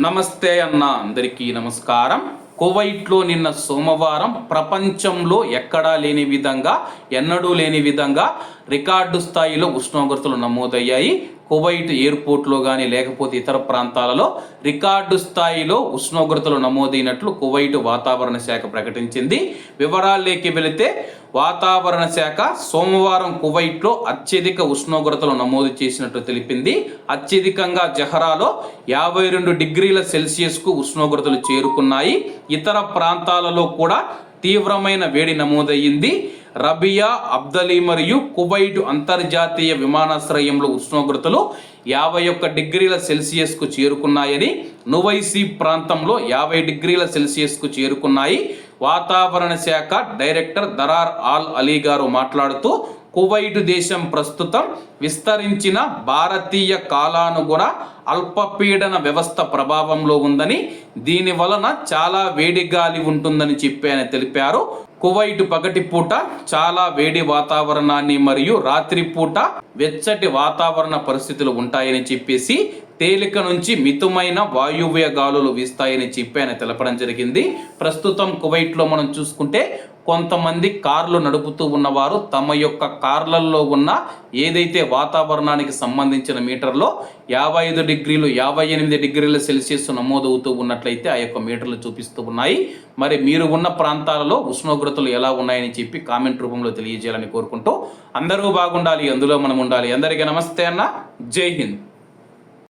నమస్తే అన్న అందరికీ నమస్కారం. కువైట్లో నిన్న సోమవారం ప్రపంచంలో ఎక్కడా లేని విధంగా ఎన్నడూ లేని విధంగా రికార్డు స్థాయిలో ఉష్ణోగ్రతలు నమోదయ్యాయి. కువైట్ ఎయిర్పోర్ట్లో కానీ లేకపోతే ఇతర ప్రాంతాలలో రికార్డు స్థాయిలో ఉష్ణోగ్రతలు నమోదైనట్లు కువైట్ వాతావరణ శాఖ ప్రకటించింది. వివరాల్లోకి వెళితే వాతావరణ శాఖ సోమవారం కువైట్లో అత్యధిక ఉష్ణోగ్రతలు నమోదు చేసినట్టు తెలిపింది. అత్యధికంగా జహరాలో యాభై రెండు డిగ్రీల సెల్సియస్కు ఉష్ణోగ్రతలు చేరుకున్నాయి. ఇతర ప్రాంతాలలో కూడా తీవ్రమైన వేడి నమోదయ్యింది. రబియా అబ్దలీ మరియు కువైట్ అంతర్జాతీయ విమానాశ్రయంలో ఉష్ణోగ్రతలు యాభై ఒక్క డిగ్రీల సెల్సియస్కు చేరుకున్నాయని నువైసీ ప్రాంతంలో యాభై డిగ్రీల సెల్సియస్కు చేరుకున్నాయి. వాతావరణ శాఖ డైరెక్టర్ దరార్ ఆల్ అలీ గారు మాట్లాడుతూ కువైట్ దేశం ప్రస్తుతం విస్తరించిన భారతీయ కాలానుగుణ అల్పపీడన వ్యవస్థ ప్రభావంలో ఉందని దీని వలన చాలా వేడి గాలి ఉంటుందని చెప్పి ఆయన తెలిపారు. కువైట్ పగటిపూట చాలా వేడి వాతావరణాన్ని మరియు రాత్రిపూట వెచ్చటి వాతావరణ పరిస్థితులు ఉంటాయని చెప్పేసి తేలిక నుంచి మితమైన వాయువ్య గాలులు వీస్తాయని చెప్పి ఆయన తెలపడం జరిగింది. ప్రస్తుతం కువైట్లో మనం చూసుకుంటే కొంతమంది కార్లు నడుపుతూ ఉన్నవారు తమ యొక్క కార్లలో ఉన్న ఏదైతే వాతావరణానికి సంబంధించిన మీటర్లో యాభై ఐదు డిగ్రీలు యాభై ఎనిమిది డిగ్రీల సెల్సియస్ నమోదవుతూ ఉన్నట్లయితే ఆ యొక్క మీటర్లు చూపిస్తూ ఉన్నాయి. మరి మీరు ఉన్న ప్రాంతాలలో ఉష్ణోగ్రతలు ఎలా ఉన్నాయని చెప్పి కామెంట్ రూపంలో తెలియజేయాలని కోరుకుంటూ అందరూ బాగుండాలి అందులో మనం ఉండాలి. అందరికీ నమస్తే అన్న. జై హింద్.